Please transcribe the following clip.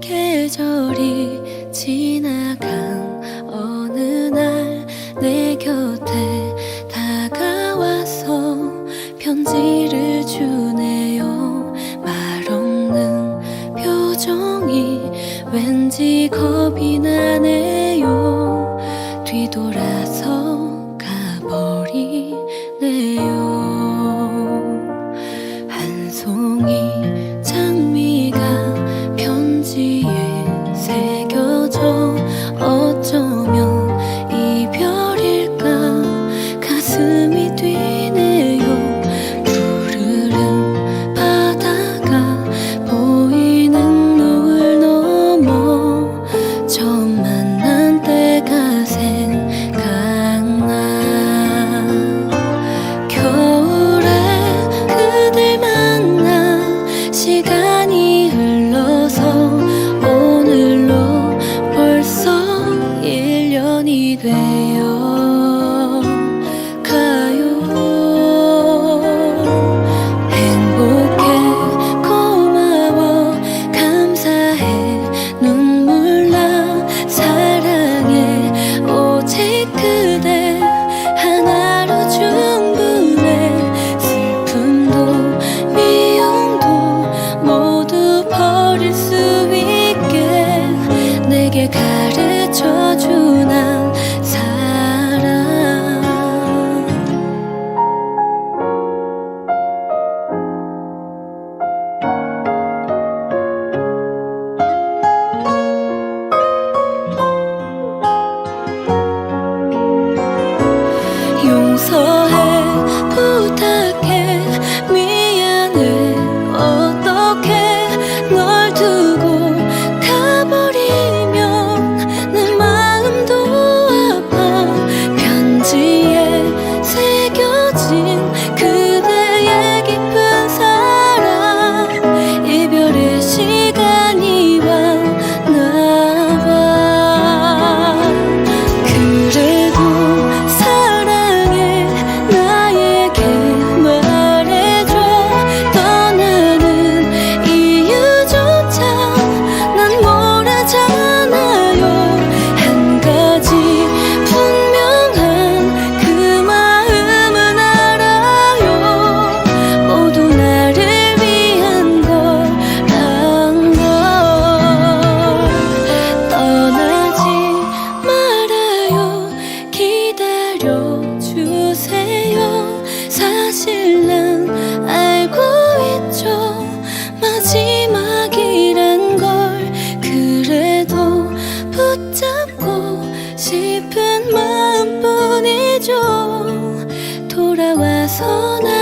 계절이 지나간 어느 날 내 곁에 다가와서 편지를 주네요. 말 없는 표정이 왠지 겁이 나네요. 뒤돌아서 가버리네요. 한 송이 장미 나를 쳐주나? so